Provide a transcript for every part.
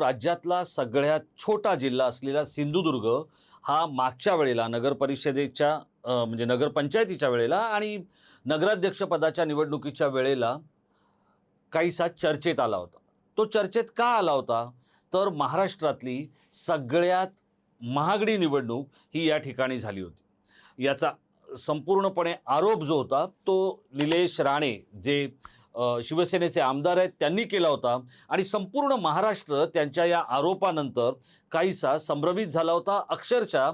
राज्यातला सगळ्यात छोटा जिल्हा असलेला सिंधुदुर्ग हा मागच्या वेळेला नगरपरिषदेच्या म्हणजे नगरपंचायतीच्या वेळेला आणि नगराध्यक्षपदाच्या निवडणुकीच्या वेळेला काहीसा चर्चेत आला होता. तो चर्चेत का आला होता? तर महाराष्ट्रातली सगळ्यात महागडी निवडणूक ही या ठिकाणी झाली होती. याचा संपूर्णपणे आरोप जो होता तो निलेश राणे जे शिवसेनेचे आमदार आहेत त्यांनी केला होता. आणि संपूर्ण महाराष्ट्र त्यांच्या या आरोपानंतर काहीसा संभ्रमित झाला होता. अक्षरशः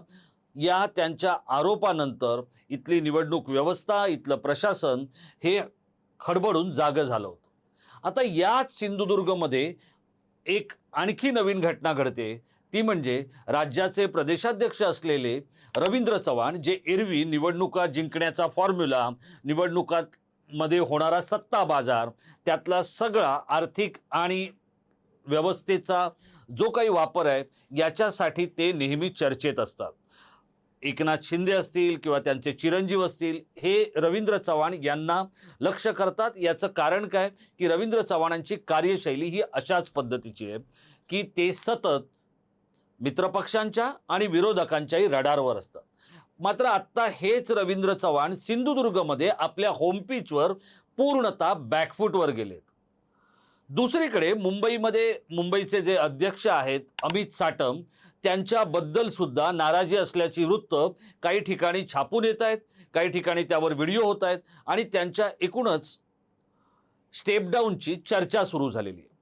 या त्यांच्या आरोपानंतर इथली निवडणूक व्यवस्था इथलं प्रशासन हे खडबडून जागं झालं होतं. आता याच सिंधुदुर्गमध्ये एक आणखी नवीन घटना घडते. ती म्हणजे राज्याचे प्रदेशाध्यक्ष असलेले रवींद्र चव्हाण जे एरवी निवडणुका जिंकण्याचा फॉर्म्युला निवडणुकात मध्ये होणारा सत्ता बाजार त्यातला सगळा आर्थिक आणि व्यवस्थेचा जो काही वापर आहे याच्यासाठी ते नेहमी चर्चेत असतात. एकनाथ शिंदे असतील किंवा त्यांचे चिरंजीव असतील हे रवींद्र चव्हाण यांना लक्ष करतात. याचं कारण काय? की रवींद्र चव्हाणांची कार्यशैली ही अशाच पद्धतीची आहे की ते सतत मित्रपक्षांच्या आणि विरोधकांच्याही रडारवर असतात. मात्र आत्ता हेच रवींद्र चव्हाण सिंधुदुर्गमध्ये आपल्या होमपिचवर पूर्णतः बॅकफूटवर गेलेत. दुसरीकडे मुंबईमध्ये मुंबईचे जे अध्यक्ष आहेत अमित साटम त्यांच्याबद्दल सुद्धा नाराजी असल्याची वृत्त काही ठिकाणी छापून येत आहेत काही ठिकाणी त्यावर व्हिडिओ होत आहेत आणि त्यांच्या एकूणच स्टेपडाऊनची चर्चा सुरू झालेली आहे.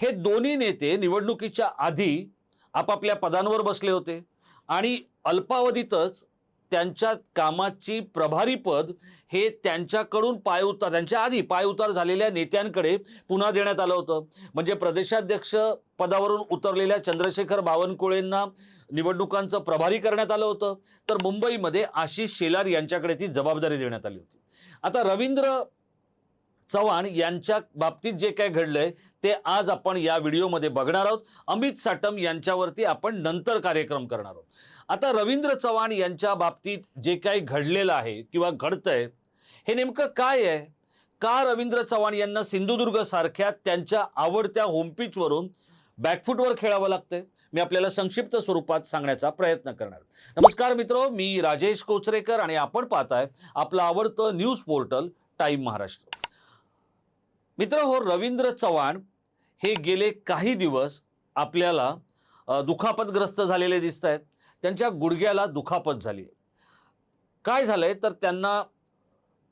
हे दोन्ही नेते निवडणुकीच्या आधी आपापल्या पदांवर बसले होते आणि अल्पावधीतच त्यांच्या कामाची प्रभारी पद हे त्यांच्याकडून पायउतार त्यांच्या आधी पायउतार झालेल्या नेत्यांकडे पुन्हा देण्यात आलं होतं. म्हणजे प्रदेशाध्यक्ष पदावरून उतरलेल्या चंद्रशेखर बावनकुळेंना निवडणुकांचं प्रभारी करण्यात आलं होतं. तर मुंबईमध्ये आशिष शेलार यांच्याकडे ती जबाबदारी देण्यात आली होती. आता रवींद्र चव्हाण यांच्या बाबतीत जे काय घडलंय ते आज आपण या व्हिडिओमध्ये बघणार आहोत. अमित साटम यांच्यावरती आपण नंतर कार्यक्रम करणार आहोत. आता रवींद्र चव्हाण यांच्या बाबतीत जे काही घडलेलं आहे किंवा घडतंय हे नेमकं काय आहे? का रवींद्र चव्हाण यांना सिंधुदुर्ग सारख्या त्यांच्या आवडत्या होमपिचवरून बॅकफूटवर खेळावं लागतंय? मी आपल्याला संक्षिप्त स्वरूपात सांगण्याचा प्रयत्न करणार. नमस्कार मित्र मी राजेश कोचरेकर आणि आपण पाहताय आपलं आवडतं न्यूज पोर्टल टाईम महाराष्ट्र मित्र हो रवींद्र चव्हाण हे गेले काही दिवस आपल्याला दुखापतग्रस्त झालेले दिसत आहेत त्यांच्या गुडघ्याला दुखापत झाली. काय झालंय? तर त्यांना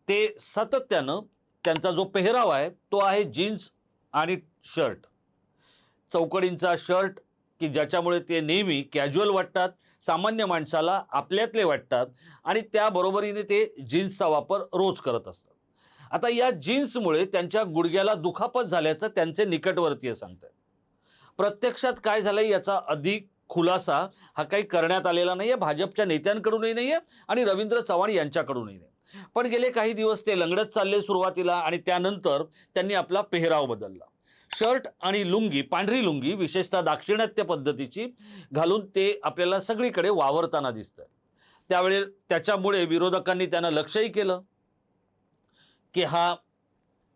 ते सातत्यानं त्यांचा जो पेहराव आहे तो आहे जीन्स आणि शर्ट. चौकडींचा शर्ट की ज्याच्यामुळे ते नेहमी कॅज्युअल वाटतात सामान्य माणसाला आपल्यातले वाटतात आणि त्याबरोबरीने ते जीन्सचा वापर रोज करत असतात. आता या जीन्समुळे त्यांच्या गुडघ्याला दुखापत झाल्याचं त्यांचे निकटवर्तीय सांगतात प्रत्यक्षात काय झालं याचा अधिक खुलासा हा काही करण्यात आलेला नाहीये भाजपच्या नेत्यांकडूनही नाही आहे आणि रवींद्र चव्हाण यांच्याकडूनही नाही पण गेले काही दिवस ते लंगडत चालले सुरुवातीला आणि त्यानंतर त्यांनी आपला पेहराव बदलला. शर्ट आणि लुंगी पांढरी लुंगी विशेषतः दाक्षिणात्य पद्धतीची घालून ते आपल्याला सगळीकडे वावरताना दिसतं त्यावेळे त्याच्यामुळे विरोधकांनी त्यांना लक्षही केलं की हा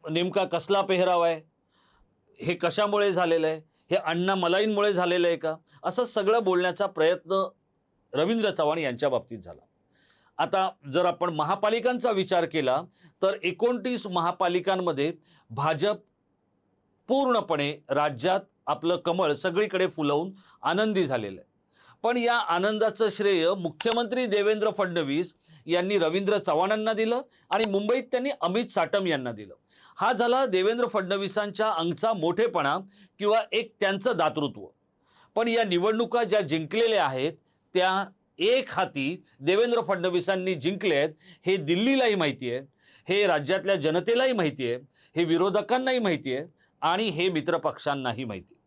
नेमका कसला पेहराव आहे? हे कशामुळे झालेलं आहे? हे अण्णा मलाईंमुळे झालेलं आहे का? असं सगळं बोलण्याचा प्रयत्न रवींद्र चव्हाण यांच्या बाबतीत झाला. आता जर आपण महापालिकांचा विचार केला तर एकोणतीस महापालिकांमध्ये भाजप पूर्णपणे राज्यात आपलं कमळ सगळीकडे फुलवून आनंदी झालेलं आहे. पण या आनंदाचं श्रेय मुख्यमंत्री देवेंद्र फडणवीस यांनी रवींद्र चव्हाणांना दिलं आणि मुंबईत त्यांनी अमित साटम यांना दिलं. हा झाला देवेंद्र फडणवीसांच्या अंगचा मोठेपणा किंवा एक त्यांचं दातृत्व. पण या निवडणुका ज्या जिंकलेल्या आहेत त्या एक हाती देवेंद्र फडणवीसांनी जिंकले आहेत हे दिल्लीलाही माहिती आहे हे राज्यातल्या जनतेलाही माहिती आहे हे विरोधकांनाही माहिती आहे आणि हे मित्रपक्षांनाही माहिती आहे.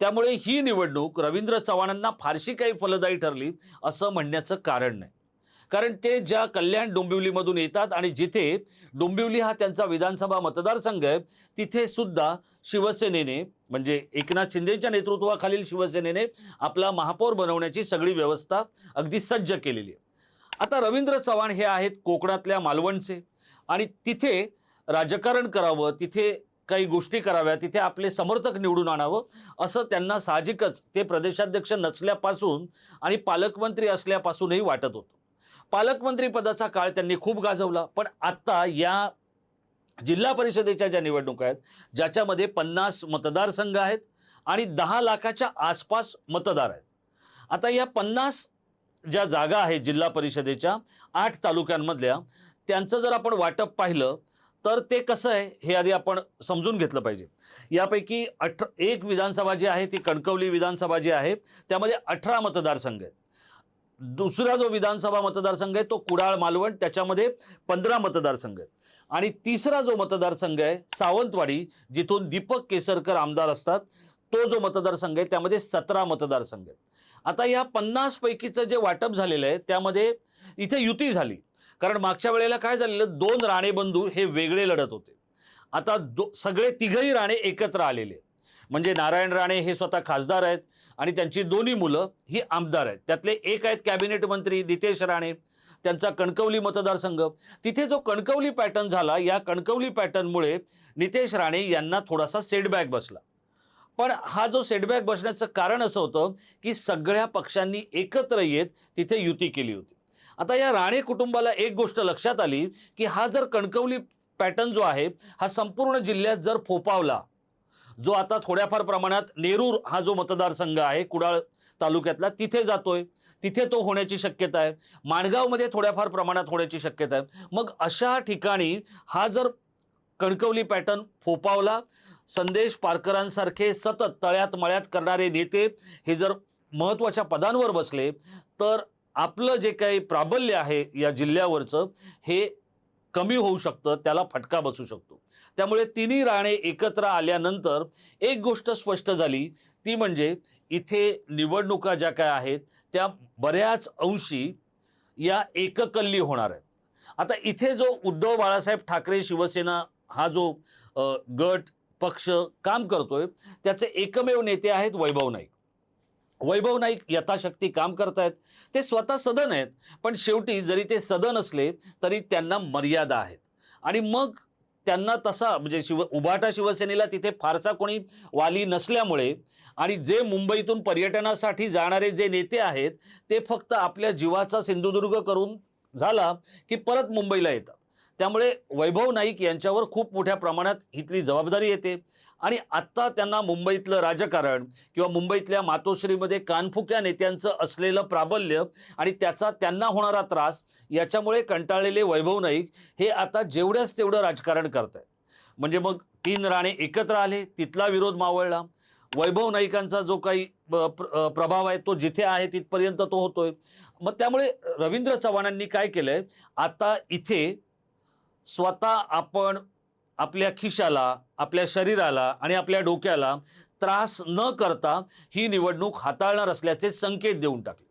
त्यामुळे ही निवडणूक रवींद्र चव्हाणांना फारशी काही फलदायी ठरली असं म्हणण्याचं कारण नाही. कारण ते ज्या कल्याण डोंबिवलीमधून येतात आणि जिथे डोंबिवली हा त्यांचा विधानसभा मतदारसंघ आहे तिथे सुद्धा शिवसेनेने म्हणजे एकनाथ शिंदेच्या नेतृत्वाखालील शिवसेनेने आपला महापौर बनवण्याची सगळी व्यवस्था अगदी सज्ज केलेली आहे. आता रवींद्र चव्हाण हे आहेत कोकणातल्या मालवणचे आणि तिथे राजकारण करावं तिथे काही गोष्टी कराव्या तिथे आपले समर्थक निवडून आणावं असं त्यांना साहजिकच ते प्रदेशाध्यक्ष नसल्यापासून आणि पालकमंत्री असल्यापासूनही वाटत होतं. पालकमंत्री पदाचा काळ त्यांनी खूप गाजवला. पण आत्ता या जिल्हा परिषदेच्या ज्या निवडणुका आहेत ज्याच्यामध्ये पन्नास मतदारसंघ आहेत आणि दहा लाखाच्या आसपास मतदार आहेत. आता या पन्नास ज्या जागा आहेत जिल्हा परिषदेच्या आठ तालुक्यांमधल्या त्यांचं जर आपण वाटप पाहिलं तर ते कसं आहे हे आधी आपण समजून घेतलं पाहिजे. यापैकी अठ एक विधानसभा जी आहे ती कणकवली विधानसभा जी आहे त्यामध्ये अठरा मतदारसंघ आहेत. दुसरा जो विधानसभा मतदारसंघ आहे तो कुडाळ मालवण त्याच्यामध्ये पंधरा मतदारसंघ आहेत. आणि तिसरा जो मतदारसंघ आहे सावंतवाडी जिथून दीपक केसरकर आमदार असतात तो जो मतदारसंघ आहे त्यामध्ये सतरा मतदारसंघ आहेत. आता या पन्नासपैकीचं जे वाटप झालेलं आहे त्यामध्ये इथे युती झाली. कारण मागच्या वेळेला काय झालेलं दोन राणे बंधू हे वेगळे लढत होते. आता दो सगळे तिघही राणे एकत्र आलेले म्हणजे नारायण राणे हे स्वतः खासदार आहेत आणि त्यांची दोन्ही मुलं ही आमदार आहेत. त्यातले एक आहेत कॅबिनेट मंत्री नितेश राणे त्यांचा कणकवली मतदारसंघ. तिथे जो कणकवली पॅटर्न झाला या कणकवली पॅटर्नमुळे नितेश राणे यांना थोडासा सेटबॅक बसला. पण हा जो सेटबॅक बसण्याचं कारण असं होतं की सगळ्या पक्षांनी एकत्र येत तिथे युती केली होती. आता या राणे कुटुंबाला एक गोष्ट लक्षात आली की हा जर कणकवली पॅटर्न जो आहे हा संपूर्ण जिल्ह्यात जर फोपावला जो आता थोड्याफार प्रमाणात नेरूर हा जो मतदारसंघ आहे कुडाळ तालुक्यातला तिथे जातोय. तिथे तो होण्याची शक्यता आहे. माणगावमध्ये थोड्याफार प्रमाणात होण्याची शक्यता आहे. मग अशा ठिकाणी हा जर कणकवली पॅटर्न फोपावला संदेश पारकरांसारखे सतत तळ्यात मळ्यात करणारे नेते हे जर महत्त्वाच्या पदांवर बसले तर आपलं जे काही प्राबल्य आहे या जिल्ह्यावरचं हे कमी होऊ शकतं त्याला फटका बसू शकतो. त्यामुळे तिन्ही राणे एकत्र आल्यानंतर एक गोष्ट स्पष्ट झाली. ती म्हणजे इथे निवडणुका ज्या काय आहेत त्या बऱ्याच अंशी या एककल्ली होणार आहेत. आता इथे जो उद्धव बाळासाहेब ठाकरे शिवसेना हा जो गट पक्ष काम करतोय त्याचे एकमेव नेते आहेत वैभव नाईक. वैभव नाईक यथाशक्ती काम करतायत. ते स्वतः सदन आहेत पण शेवटी जरी ते सदन असले तरी त्यांना मर्यादा आहेत. आणि मग त्यांना तसा म्हणजे शिव उभाटा शिवसेनेला तिथे फारसा कोणी वाली नसल्यामुळे आणि जे मुंबईतून पर्यटनासाठी जाणारे जे नेते आहेत ते फक्त आपल्या जीवाचा सिंधुदुर्ग करून झाला की परत मुंबईला येतात. त्यामुळे वैभव नाईक यांच्यावर खूप मोठ्या प्रमाणात इथली जबाबदारी येते. आणि आत्ता त्यांना मुंबईतलं राजकारण किंवा मुंबईतल्या मातोश्रीमध्ये कानफुक्या नेत्यांचं असलेलं प्राबल्य आणि त्याचा त्यांना होणारा त्रास याच्यामुळे कंटाळलेले वैभव नाईक हे आता जेवढ्याच तेवढं राजकारण करत आहेत म्हणजे मग तीन राणे एकत्र आले तिथला विरोध मावळला. वैभव नाईकांचा जो काही प्रभाव आहे तो जिथे आहे तिथपर्यंत तो होतोय. मग त्यामुळे रवींद्र चव्हाणांनी काय केलंय? आता इथे स्वतः आपण आपल्या खिशाला आपल्या शरीराला आणि आपल्या डोक्याला त्रास न करता ही निवडणूक हाताळणार असल्याचे संकेत देऊन टाकले.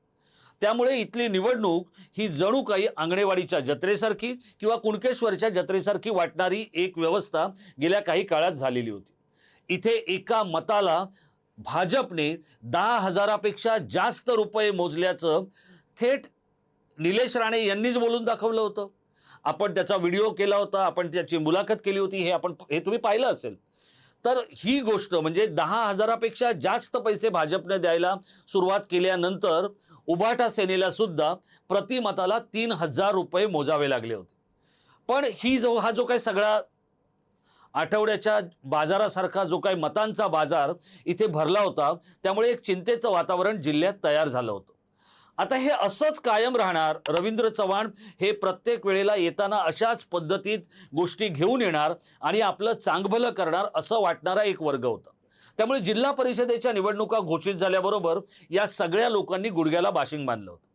त्यामुळे इथली निवडणूक ही जणू काही आंगणेवाडीच्या जत्रेसारखी किंवा कुणकेश्वरच्या जत्रेसारखी वाटणारी एक व्यवस्था गेल्या काही काळात झालेली होती. इथे एका मताला भाजपने दहा हजारापेक्षा जास्त रुपये मोजल्याचं थेट निलेश राणे यांनीच बोलून दाखवलं होतं. आपण त्याचा व्हिडिओ केला होता आपण त्याची मुलाखत केली होती हे आपण हे तुम्ही पाहिलं असेल. तर ही गोष्ट म्हणजे दहा हजारापेक्षा जास्त पैसे भाजपने द्यायला सुरुवात केल्यानंतर उभाटा सेनेला सुद्धा प्रतिमताला तीन हजार रुपये मोजावे लागले होते. पण ही जो हा जो काही सगळा आठवड्याच्या बाजारासारखा जो काही मतांचा बाजार इथे भरला होता त्यामुळे एक चिंतेचं वातावरण जिल्ह्यात तयार झालं होतं. आता हे असंच कायम राहणार. रवींद्र चव्हाण हे प्रत्येक वेळेला येताना अशाच पद्धतीत गोष्टी घेऊन येणार आणि आपलं चांगभलं करणार असं वाटणारा एक वर्ग होता. त्यामुळे जिल्हा परिषदेच्या निवडणुका घोषित झाल्याबरोबर या सगळ्या लोकांनी गुडघ्याला बाशिंग बांधलं होतं.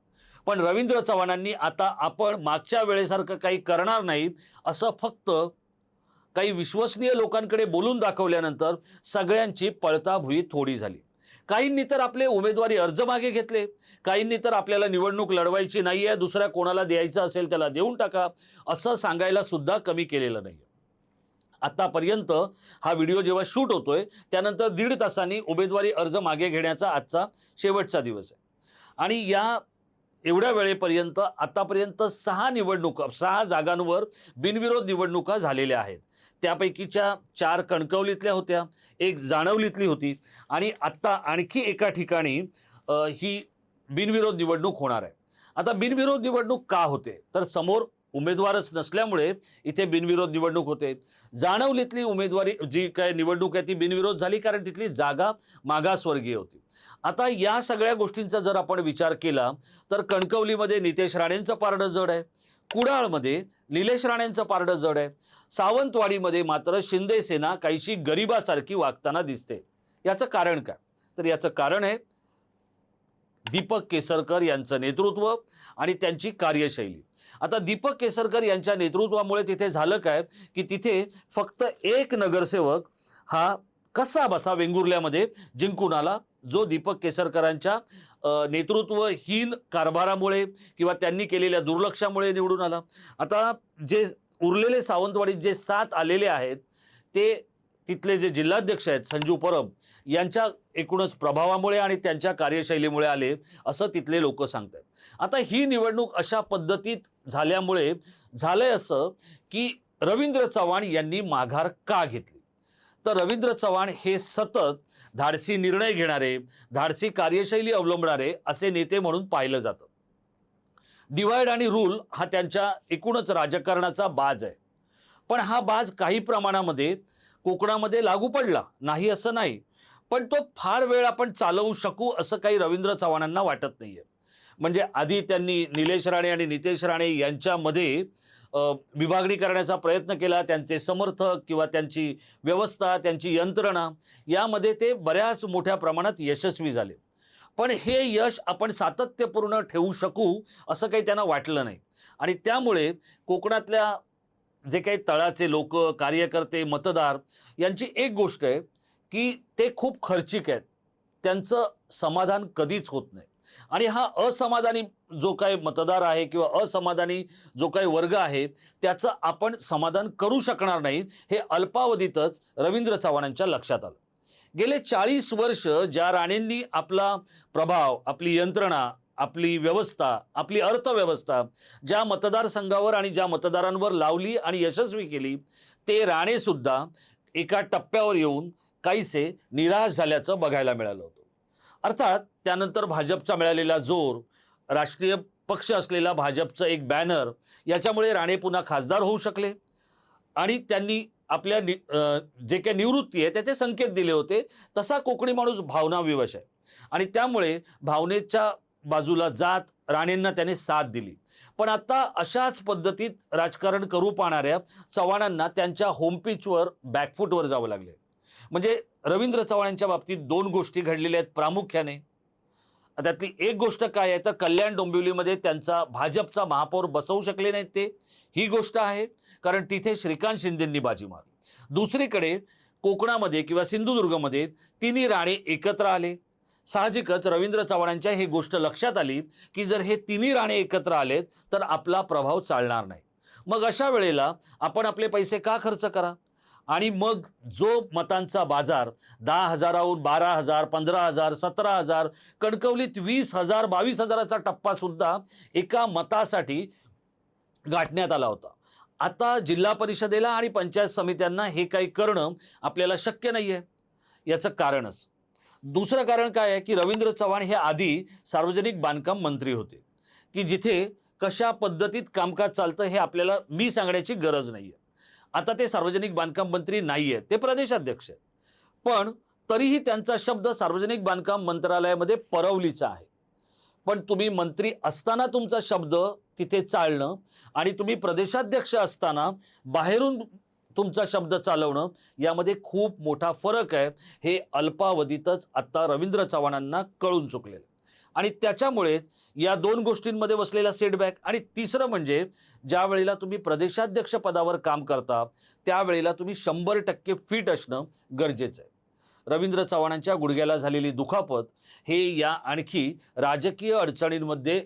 पण रवींद्र चव्हाणांनी आता आपण मागच्या वेळेसारखं काही करणार नाही असं फक्त काही विश्वसनीय लोकांकडे बोलून दाखवल्यानंतर सगळ्यांची पळताभुई थोडी झाली. काहींनी तर आपले उमेदवारी अर्ज मागे घेतले. काहींनी तर आपल्याला निवडणूक लढवायची नाही आहे दुसऱ्या कोणाला द्यायचं असेल त्याला देऊन टाका. असं सांगायला सुद्धा कमी केलेलं नाही आतापर्यंत हा व्हिडिओ जेव्हा शूट होतोय त्यानंतर दीड तासांनी उमेदवारी अर्ज मागे घेण्याचा आजचा शेवटचा दिवस आहे. आणि या एवढ्या वेळेपर्यंत आतापर्यंत सहा निवडणुका सहा जागांवर बिनविरोध निवडणुका झालेल्या आहेत. त्यापैकीच्या चार कणकवलीतल्या होत्या एक जाणवलीतली होती आणि आत्ता आणखी एका ठिकाणी ही बिनविरोध निवडणूक होणार आहे. आता बिनविरोध निवडणूक का होते? तर समोर उमेदवारच नसल्यामुळे इथे बिनविरोध निवडणूक होते. जाणवलीतली उमेदवारी जी काय निवडणूक आहे ती बिनविरोध झाली कारण तिथली जागा मागासवर्गीय होती. आता या सगळ्या गोष्टींचा जर आपण विचार केला तर कणकवलीमध्ये नितेश राणेंचं पारडं जड आहे. कुडाळमध्ये निलेश राणेंचं पारडं जड आहे. सावंतवाडीमध्ये मात्र शिंदे सेना काहीशी गरिबासारखी वागताना दिसते. याचं कारण काय? तर याचं कारण आहे दीपक केसरकर यांचं नेतृत्व आणि त्यांची कार्यशैली. आता दीपक केसरकर यांच्या नेतृत्वामुळे तिथे झालं काय? की तिथे फक्त एक नगरसेवक हा कसा बसा वेंगुर्ल्यामध्ये जिंकून आला जो दीपक केसरकरांच्या नेतृत्वहीन कारभारामुळे किंवा त्यांनी केलेल्या दुर्लक्षामुळे निवडून आला. आता जे उरलेले सावंतवाडीत जे सात आलेले आहेत ते तिथले जे जिल्हाध्यक्ष आहेत संजू परब यांच्या एकूणच प्रभावामुळे आणि त्यांच्या कार्यशैलीमुळे आले असं तिथले लोक सांगतात आता ही निवडणूक अशा पद्धतीत झाल्यामुळे झालंय असं की रवींद्र चव्हाण यांनी माघार का घेतली? तर रवींद्र चव्हाण हे सतत धाडसी निर्णय घेणारे धाडसी कार्यशैली अवलंबणारे असे नेते म्हणून पाहिलं जातं. डिवाइड आणि रूल हा त्यांच्या एकूणच राजकारणाचा बाज आहे. पण हा बाज काही प्रमाणामध्ये कोकणामध्ये लागू पडला नाही असं नाही पण तो फार वेळ आपण चालवू शकू असं काही रवींद्र चव्हाणांना वाटत नाहीये. म्हणजे आधी त्यांनी निलेश राणे आणि नितेश राणे यांच्यामध्ये विभागणी करण्याचा प्रयत्न केला त्यांचे समर्थक किंवा त्यांची व्यवस्था त्यांची यंत्रणा यामध्ये ते बऱ्याच मोठ्या प्रमाणात यशस्वी झाले. पण हे यश आपण सातत्यपूर्ण ठेवू शकू असं काही त्यांना वाटलं नाही. आणि त्यामुळे कोकणातल्या जे काही तळाचे लोक कार्यकर्ते मतदार यांची एक गोष्ट आहे की ते खूप खर्चिक आहेत. त्यांचं समाधान कधीच होत नाही. आणि हा असमाधानी जो काही मतदार आहे किंवा असमाधानी जो काही वर्ग आहे त्याचं आपण समाधान करू शकणार नाही हे अल्पावधीतच रवींद्र चव्हाणांच्या लक्षात आलं. गेले चाळीस वर्ष ज्या राणेंनी आपला प्रभाव आपली यंत्रणा आपली व्यवस्था आपली अर्थव्यवस्था ज्या मतदारसंघावर आणि ज्या मतदारांवर लावली आणि यशस्वी केली ते राणेसुद्धा एका टप्प्यावर येऊन काहीसे निराश झाल्याचं बघायला मिळालं होतं. अर्थात त्यानंतर भाजपचा मिळालेला जोर राष्ट्रीय पक्ष असलेला भाजपचं एक बॅनर याच्यामुळे राणे पुन्हा खासदार होऊ शकले. आणि त्यांनी आपल्या नि जे काही निवृत्ती आहे त्याचे संकेत दिले होते. तसा कोकणी माणूस भावनाविवश आहे. आणि त्यामुळे भावनेच्या बाजूला जात राणेंना त्याने साथ दिली. पण आता अशाच पद्धतीत राजकारण करू पाहणाऱ्या चव्हाणांना त्यांच्या होमपिचवर बॅकफूटवर जावं लागले. म्हणजे रवींद्र चव्हाणांच्या बाबतीत दोन गोष्टी घडलेल्या आहेत प्रामुख्याने. त्यातली एक गोष्ट काय आहे तर कल्याण डोंबिवलीमध्ये त्यांचा भाजपचा महापौर बसवू शकले नाहीत ते. ही गोष्ट आहे कारण तिथे श्रीकांत शिंदेंनी बाजी मारली. दुसरीकडे कोकणामध्ये किंवा सिंधुदुर्गमध्ये तिन्ही राणे एकत्र आले. साहजिकच रवींद्र चव्हाणांच्या ही गोष्ट लक्षात आली की जर हे तिन्ही राणे एकत्र आलेत तर आपला प्रभाव चालणार नाही. मग अशा वेळेला आपण आपले पैसे का खर्च करा? आणि मग जो मतांचा बाजार दहा हजाराहून बारा हजार पंधरा हजार सतरा हजार कणकवलीत वीस हजार बावीस हजाराचा टप्पासुद्धा एका मतासाठी गाठण्यात आला होता. आता जिल्हा परिषदेला आणि पंचायत समित्यांना हे काही करणं आपल्याला शक्य नाही आहे याचं कारणच. दुसरं कारण काय आहे की रवींद्र चव्हाण हे आधी सार्वजनिक बांधकाम मंत्री होते. की जिथे कशा पद्धतीत कामकाज चालतं हे आपल्याला मी सांगण्याची गरज नाही आहे आता ते सार्वजनिक बांधकाम मंत्री नाही आहेत ते प्रदेशाध्यक्ष आहेत. पण तरीही त्यांचा शब्द सार्वजनिक बांधकाम मंत्रालयामध्ये परवलीचा आहे. पण तुम्ही मंत्री असताना तुमचा शब्द तिथे चालणं आणि तुम्ही प्रदेशाध्यक्ष असताना बाहेरून तुमचा शब्द चालवणं यामध्ये खूप मोठा फरक आहे. हे अल्पावधीतच आत्ता रवींद्र चव्हाणांना कळून चुकलेलं आहे. आणि त्याच्यामुळेच या दोन गोष्टींमध्ये बसलेला सेटबॅक आणि तिसरं म्हणजे ज्या वेळेला तुम्ही प्रदेशाध्यक्ष पदावर काम करता त्यावेळेला तुम्ही शंभर टक्के फिट असणं गरजेचं आहे. रवींद्र चव्हाणांच्या गुडघ्याला झालेली दुखापत हे या आणखी राजकीय अडचणींमध्ये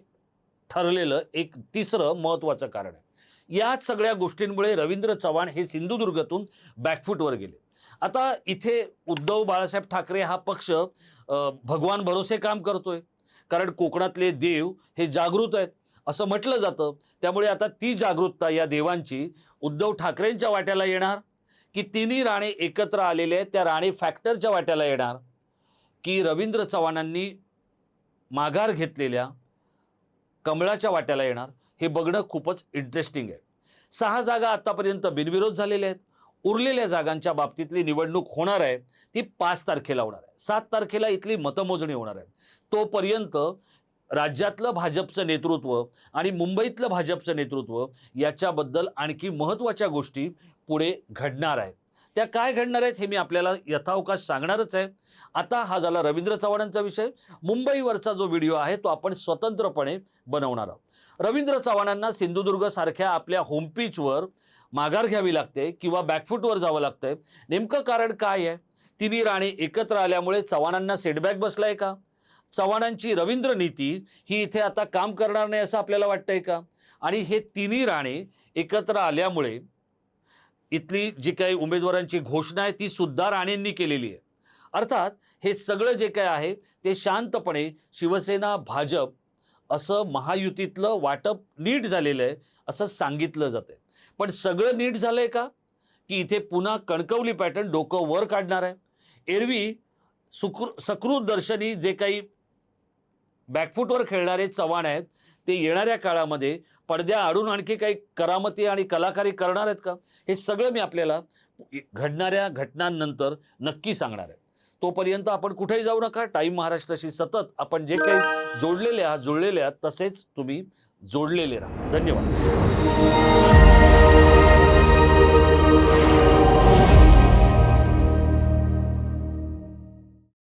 ठरलेलं एक तिसरं महत्त्वाचं कारण आहे. या सगळ्या गोष्टींमुळे रवींद्र चव्हाण हे सिंधुदुर्गातून बॅकफूटवर गेले. आता इथे उद्धव बाळासाहेब ठाकरे हा पक्ष भगवान भरोसे काम करतोय. कारण कोकणातले देव हे जागृत आहेत. असं म्हटलं जातं. त्यामुळे आता ती जागरूकता या देवांची उद्धव ठाकरेंच्या वाट्याला येणार की तिन्ही राणे एकत्र आलेले आहेत त्या राणे फॅक्टरच्या वाट्याला येणार की रवींद्र चव्हाणांनी माघार घेतलेल्या कमळाच्या वाट्याला येणार. हे बघणं खूपच इंटरेस्टिंग आहे. सहा जागा आतापर्यंत बिनविरोध झालेल्या आहेत. उरलेल्या जागांच्या बाबतीतली निवडणूक होणार आहे. ती पाच तारखेला होणार आहे. सात तारखेला इथली मतमोजणी होणार आहे. तोपर्यंत राज्यातलं भाजपचं नेतृत्व आणि मुंबईतलं भाजपचं नेतृत्व याच्याबद्दल आणखी महत्त्वाच्या गोष्टी पुढे घडणार आहेत. त्या काय घडणार आहेत हे मी आपल्याला यथावकाश सांगणारच आहे. आता हा झाला रवींद्र चव्हाणांचा विषय. मुंबईवरचा जो व्हिडिओ आहे तो आपण स्वतंत्रपणे बनवणार आहोत. रवींद्र चव्हाणांना सिंधुदुर्गसारख्या आपल्या होमपीचवर माघार घ्यावी लागते किंवा बॅकफूटवर जावं लागतंय. नेमकं कारण काय आहे? तिन्ही राणे एकत्र आल्यामुळे चव्हाणांना सेटबॅक बसलाय का? चव्हाणांची रवींद्र नीती ही इथे आता काम करणार नाही असं आपल्याला वाटतंय का? आणि हे तिन्ही राणे एकत्र आल्यामुळे इथली जी काही उमेदवारांची घोषणा आहे ती सुद्धा राणेंनी केलेली आहे. अर्थात हे सगळं जे काय आहे ते शांतपणे शिवसेना भाजप असं महायुतीतलं वाटप नीट झालेलं आहे असं सांगितलं जातं पण सगळं नीट झालंय का? की इथे पुन्हा कणकवली पॅटर्न डोकं वर काढणार आहे. एरवी सुकृ सकृत दर्शनी जे काही बॅकफूटवर खेळणारे चव्हाण आहेत ते येणाऱ्या काळामध्ये पडद्या आडून आणखी काही करामती आणि कलाकारी करणार आहेत का? हे सगळं मी आपल्याला घडणाऱ्या घटनांनंतर नक्की सांगणार आहे. तोपर्यंत आपण कुठेही जाऊ नका. टाईम महाराष्ट्राशी सतत आपण जे काही जोडलेले आहात जुळलेले आहात तसेच तुम्ही जोडलेले राहा. धन्यवाद.